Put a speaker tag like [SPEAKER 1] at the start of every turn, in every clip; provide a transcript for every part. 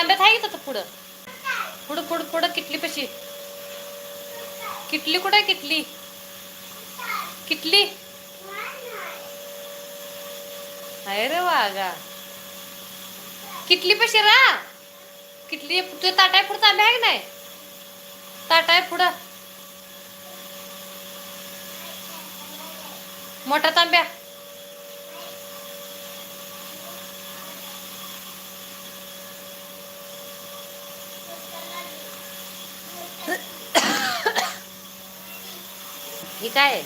[SPEAKER 1] तांब्यात आहे का पुढं. पुढं पुढं पुढं किटली पशी किटली कुठं आहे किटली? किटली? आहे रे वागा किटली पशी रा. किटली तुझ्या ताटाय पुढं तांब्या आहे का नाही? ताटाय पुढं. मोठा तांब्या. ही काय आहे?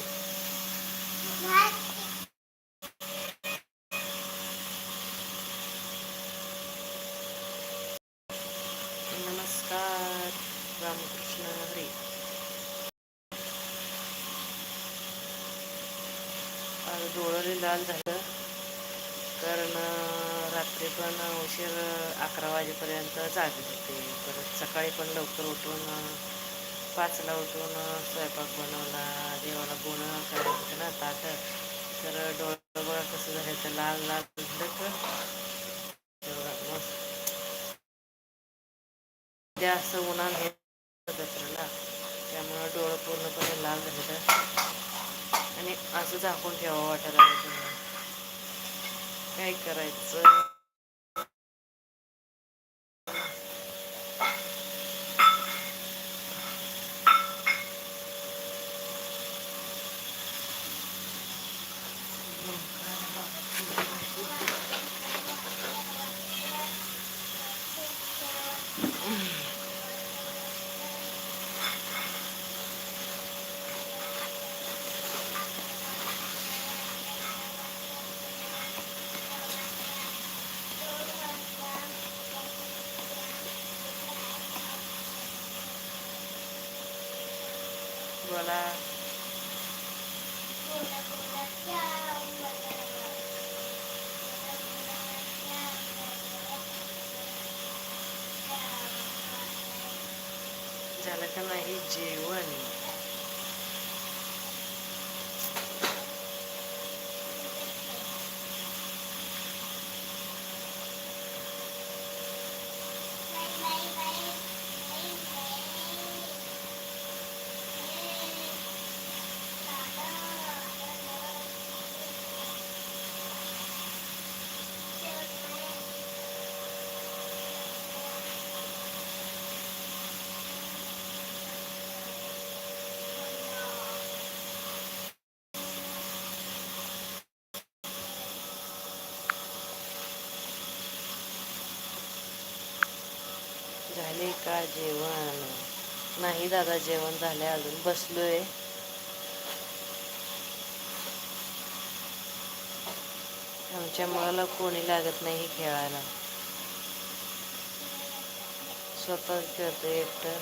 [SPEAKER 1] नमस्कार रामकृष्ण हरी आज लाल झालं कारण रात्री पण उशीर अकरा वाजेपर्यंत जागे होते परत सकाळी पण लवकर उठून पाचला उठून स्वयंपाक बनवला देवाला बोणं करायचं होतं ना ताट तर डोळं कसं झालं तर लाल लाल झालं तर तेवढं मस्त जास्त उन्हात हे दसऱ्याला त्यामुळं डोळं पूर्णपणे लाल झालेलं आणि असं झाकून ठेवावं वाटायला लागलं तुम्हाला काय करायचं बोला झालं का नाही जेवण. जेवण नाही दादा जेवण झाले अजून. बसलोय. आमच्या मुलाला कोणी लागत नाही खेळायला. स्वतः खेळतो एकटं.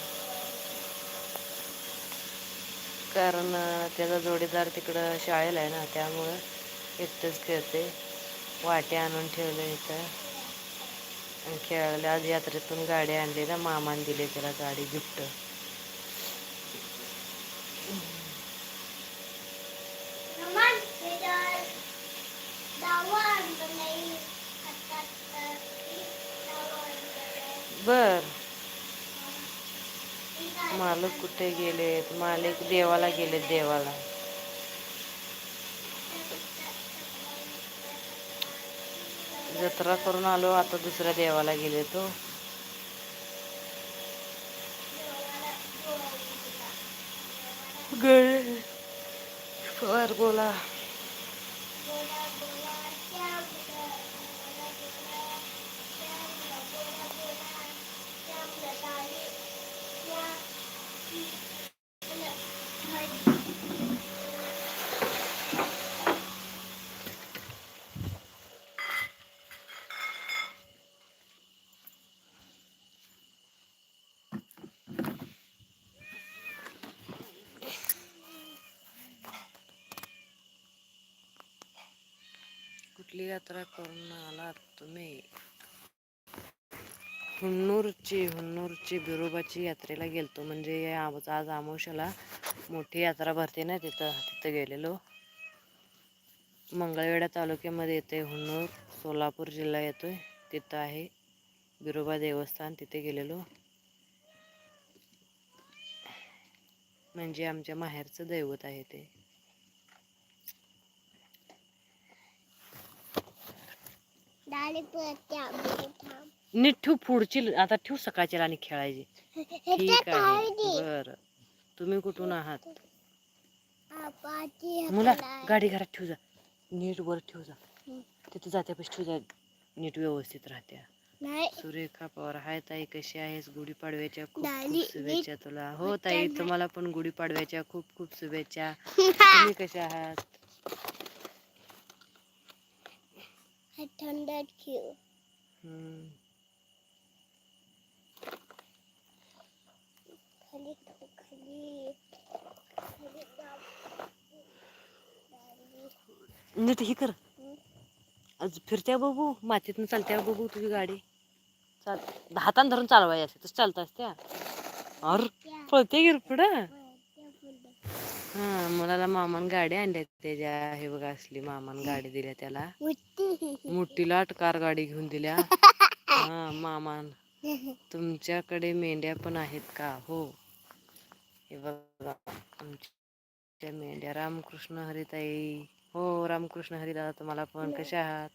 [SPEAKER 1] कारण त्याचा जोडीदार तिकडं शाळेला आहे ना त्यामुळं एकटंच खेळते वाटे आणून ठेवलं इथं. आणि खेळायला आज यात्रेतून गाडी आणली ना मामाने दिली त्याला गाडी गिफ्ट. बर. मालक कुठे गेलेत? मालिक देवाला गेलेत देवाला. जत्रा करून आलो. आता दुसऱ्या देवाला गेले तो. गोला. कुठली यात्रा करून आलात तुम्ही? हुन्नूरची हुन्नूरची बिरोबाची यात्रेला गेलतो. म्हणजे आज आज आमोशाला मोठी यात्रा भरते ना तिथं तिथं गेलेलो. मंगळवेढा तालुक्यामध्ये येते हुन्नूर. सोलापूर जिल्हा येतोय. तिथं आहे बिरोबा देवस्थान तिथे गेलेलो. म्हणजे आमच्या माहेरचं दैवत आहे ते
[SPEAKER 2] डाळी पळत्या थांब
[SPEAKER 1] नीट ठेव पुढची आता ठेव सकाळची आणि खेळायची. ठीक आहे. बर. तुम्ही कुठून आहात? मुला गाडी घरात ठेव जा. नीट वर ठेव जा. तिथे जात्यापाशी ठेव जा. नीट व्यवस्थित राहत्या. सुरेखा पवार हाय ताई कशी आहेस? गुढीपाडव्याच्या खूप खूप शुभेच्छा तुला. हो ताई. तुम्हाला पण गुढीपाडव्याच्या खूप खूप शुभेच्छा. तुम्ही कशा आहात?
[SPEAKER 2] हे थंड ठेव
[SPEAKER 1] हम्म.
[SPEAKER 2] खाली खाली खाली
[SPEAKER 1] नीट हे कर आज फिरत्या बघू मातीतून चालत्या बघू तुझी गाडी चाल हातान धरून चालवाय असते तसं चालत असत्या अर पळते गिर पुढं. हा मुलाला मामान गाडी आणल्या त्याच्या हे बघा असली मामान गाडी दिल्या त्याला. मुठीला अटकार गाडी घेऊन दिल्या. हा मामान. तुमच्याकडे मेंढ्या पण आहेत का? हो. हे बघा आमच्या मेंढ्या. रामकृष्ण हरिताई. हो रामकृष्ण हरिदा तुम्हाला पण. कशा आहात?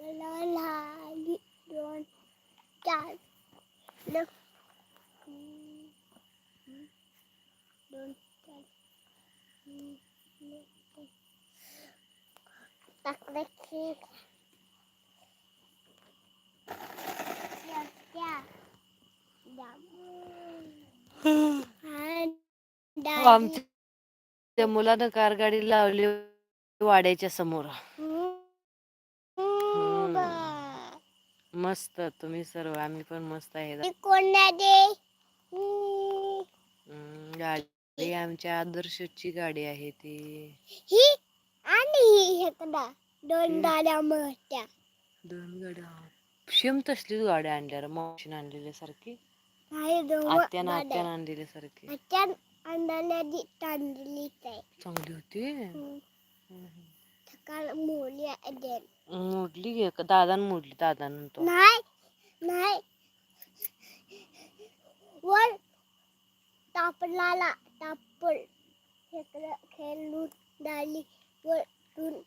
[SPEAKER 2] लाली दोन चार ल- हम्म, हम्म, हा, डाळी.
[SPEAKER 1] आमच्या मुलानं कार गाडी लावली वाड्याच्या समोर. मस्त तुम्ही सर्व आम्ही पण मस्त आहे
[SPEAKER 2] कोणा दे
[SPEAKER 1] गाडी आमच्या आदर्शची गाडी आहे ती.
[SPEAKER 2] ही आणि ही इकडं दोन. गाड्या मोठ्या.
[SPEAKER 1] दोन गाड्या. सेम तसलीच गाडी आणल्या मावशीन आणलेल्या सारखी.
[SPEAKER 2] नाही दोन
[SPEAKER 1] आत्यानं
[SPEAKER 2] गाड्या.
[SPEAKER 1] आत्यानं आणलेल्या सारखी.
[SPEAKER 2] आत्या अंधाला तांदलीच आहे
[SPEAKER 1] चांगली होती.
[SPEAKER 2] सकाळ मोली
[SPEAKER 1] मोडली घे का दादान मोडली दादानं तो
[SPEAKER 2] नाही नाही. वर तापलाला. इकडं खेळून डाली वरून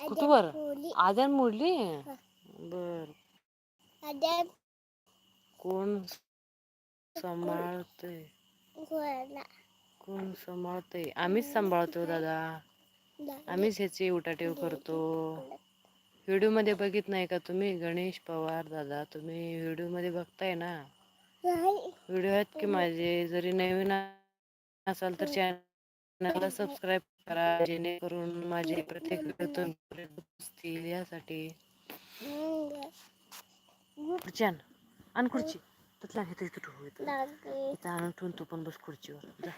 [SPEAKER 1] कुठं मोडली.
[SPEAKER 2] हा.
[SPEAKER 1] बर.
[SPEAKER 2] आद्या
[SPEAKER 1] कोण सांभाळतय?
[SPEAKER 2] घोडा
[SPEAKER 1] कोण सांभाळतय? आम्हीच सांभाळतो दादा. आम्हीच ह्याची उठाठेव करतो. व्हिडिओमध्ये बघित नाही का तुम्ही? गणेश पवार दादा तुम्ही व्हिडिओमध्ये बघताय ना? व्हिडिओ आहेत की माझे? जरी नवीन असाल तर चॅनलला सबस्क्राईब करा जेणेकरून माझे प्रत्येक पोहोचतील यासाठी. खुर्ची आण खुर्ची. तिथला हे तिथं ठेवू इथं. इथं आणून ठेवून तू पण बस खुर्चीवर. जा.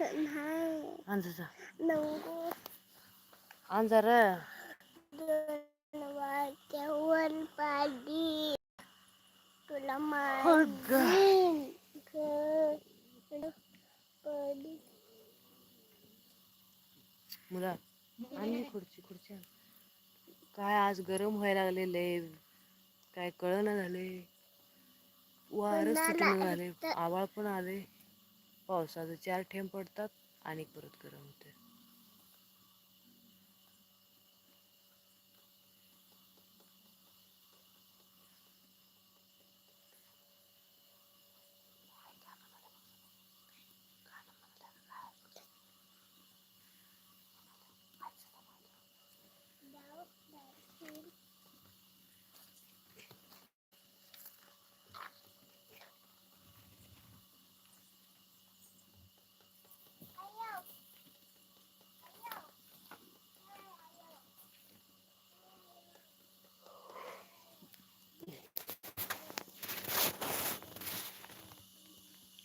[SPEAKER 1] आण जा जा. आण
[SPEAKER 2] वाट्यावर पाडी. तुला
[SPEAKER 1] हो मुला आणली खुर्ची खुर्ची आण. काय आज गरम व्हायला लागलेलं? काय कळना झाले? वारच सुटून झाले. आवाळ पण आले. पावसाचे चार ठेंब पडतात आणि परत गरम होते.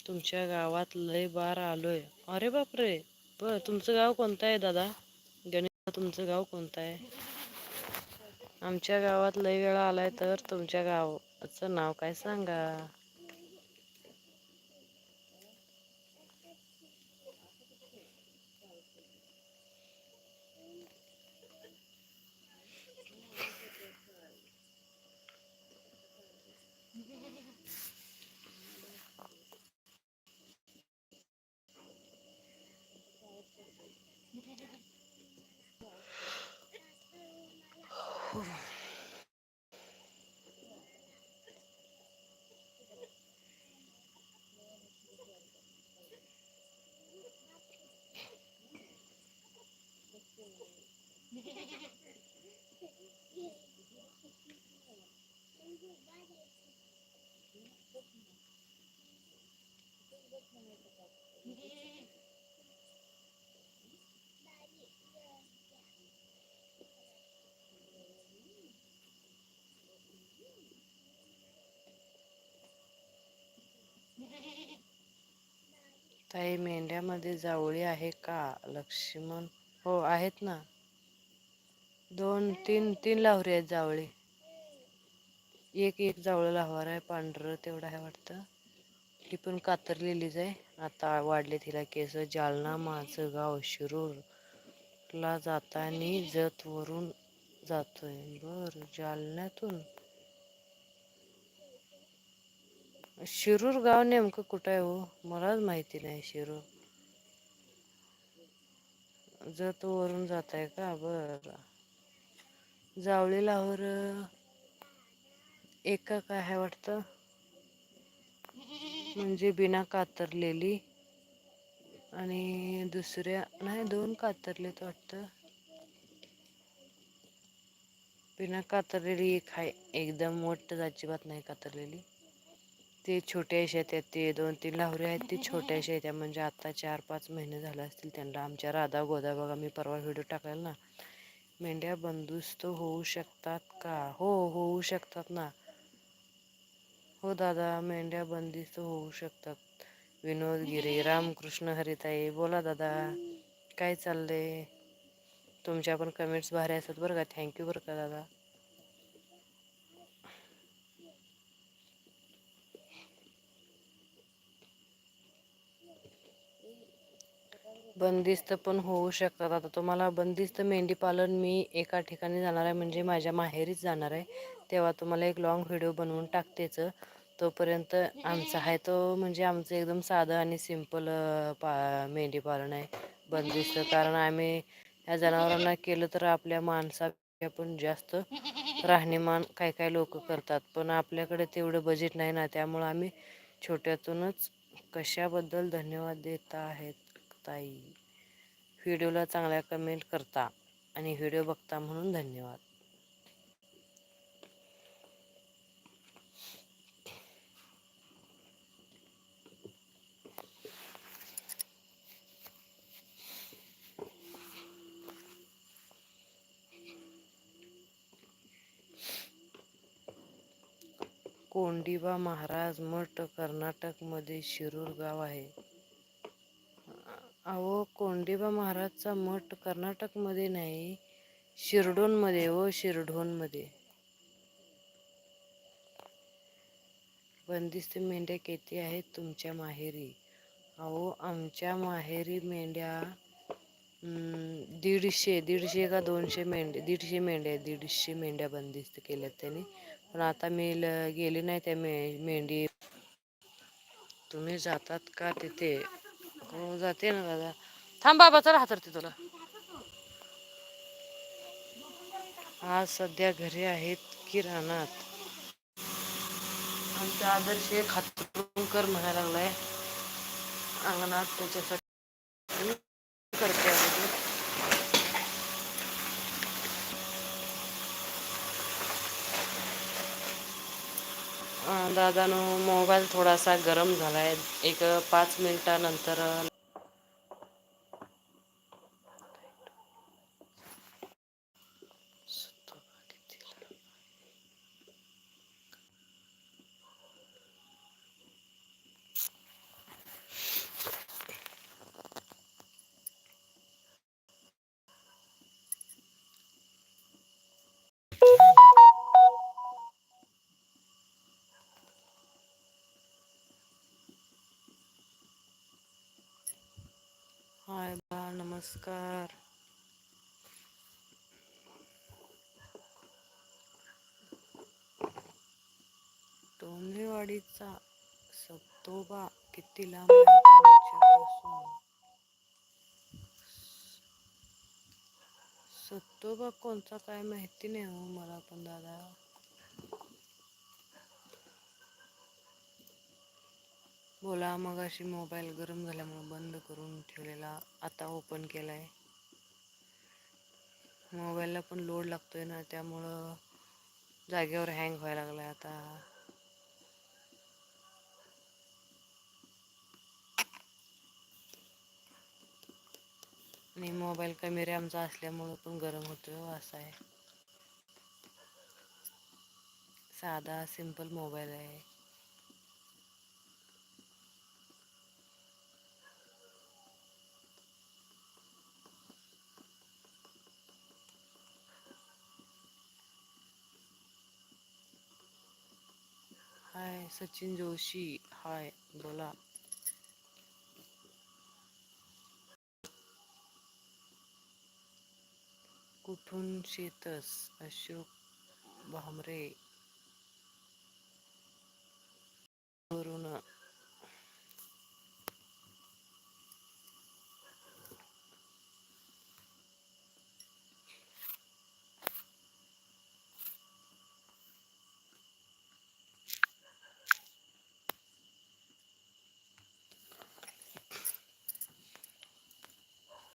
[SPEAKER 1] तुमच्या गावात लय बार आलोय. अरे बापरे! बर तुमचं गाव कोणतं आहे दादा? गणेश तुमचं गाव कोणतं आहे? आमच्या गावात लय वेळा आलाय तर तुमच्या गावाचं नाव काय सांगा? Thank. ताई मेंढ्यामध्ये जावळी आहे का लक्ष्मण? हो आहेत ना. दोन तीन तीन लावरी आहेत जावळी. एक एक जावळं लावणार आहे पांढरं तेवढं आहे वाटतं. ती पण कातरलेलीच आहे. आता वाढले तिला केस. जालना माझं गाव शिरूरला जाताना जतवरून जातोय. बरं जालन्यातून शिरूर गाव नेमकं कुठं आहे हो? मलाच माहिती नाही शिरूर. जत वरून जात आहे का? बर. जावळी लाहोर एका काय आहे वाटतं? म्हणजे बिना कातरलेली आणि दुसऱ्या नाही दोन कातरलेत वाटतं. बिना कातरलेली एक आहे. एकदम मोठं अजिबात नाही कातरलेली. ते छोट्याशा आहेत ते दोन तीन लावरे आहेत ते छोट्याशा आहेत. म्हणजे आता चार पाच महिने झाले असतील त्यांना. आमच्या राधा गोदा बघा मी परवा व्हिडिओ टाकलेला ना. मेंढ्या बंदुस्त होऊ शकतात का? हो होऊ शकतात ना. हो दादा मेंढ्या बंदिस्त होऊ शकतात. विनोद गिरे रामकृष्ण हरिताई बोला दादा काय चाललंय? तुमच्या पण कमेंट्स भारी असतात बरं का. थँक्यू बरं का दादा. बंदिस्त पण होऊ शकतात. आता तुम्हाला बंदिस्त मेंढी पालन मी एका ठिकाणी जाणार आहे म्हणजे माझ्या माहेरीच जाणार आहे. तेव्हा तुम्हाला एक लॉंग व्हिडिओ बनवून टाकतेच. तोपर्यंत आमचा आहे तो म्हणजे आमचं एकदम साधं आणि सिंपल पा मेंढी पालन आहे. बंदिस्त कारण आम्ही या जनावरांना केलं तर आपल्या माणसा पण जास्त राहणीमान काही काही लोक करतात. पण आपल्याकडे तेवढं बजेट नाही ना त्यामुळं आम्ही छोट्यातूनच कशाबद्दल धन्यवाद देत आहेत? ताई. व्हिडिओला चांगल्या कमेंट करता आणि व्हिडिओ बघता म्हणून धन्यवाद. कोंडिबा महाराज मठ कर्नाटकमध्ये शिरूर गाव आहे. अहो कोंडिबा महाराजचा मठ कर्नाटकमध्ये नाही शिरडोनमध्ये व हो, शिरढोणमध्ये बंदिस्त मेंढ्या किती आहेत तुमच्या माहेरी? अहो आमच्या माहेरी मेंढ्या दीडशे दीडशे का दोनशे मेंढ्या दीडशे मेंढ्या दीडशे मेंढ्या बंदिस्त केल्यात त्यांनी. पण आता मी ल- गेली नाही त्या मे मेंढी. तुम्ही जातात का तिथे? हो जाते ना दादा. थांब बाबा चला हातरते तुला आज सध्या घरी आहेत की रानात? आमचा आदर्श एक हातकर म्हणायला लागलाय. अंगणात त्याच्यासाठी करते दादानो मोबाईल थोडासा गरम झाला आहे एक पाच मिनटानंतर हाय बा नमस्कार डोंगरेवाडीचा सप्तोबा किती लांब आहे? सत्तोबा कोणता काय माहिती नाही हो मला पण दादा. बोला मग अशी मोबाईल गरम झाल्यामुळे बंद करून ठेवलेला आता ओपन केलाय. मोबाईलला पण लोड लागतोय ना त्यामुळं जागेवर हँग व्हायला लागलाय आता. आणि मोबाईल कमी रॅमचा असल्यामुळं पण गरम होतोय हो आहे. साधा सिंपल मोबाईल आहे. सचिन जोशी हाय बोला. कुठून शेतस? अशोक भामरे. वरून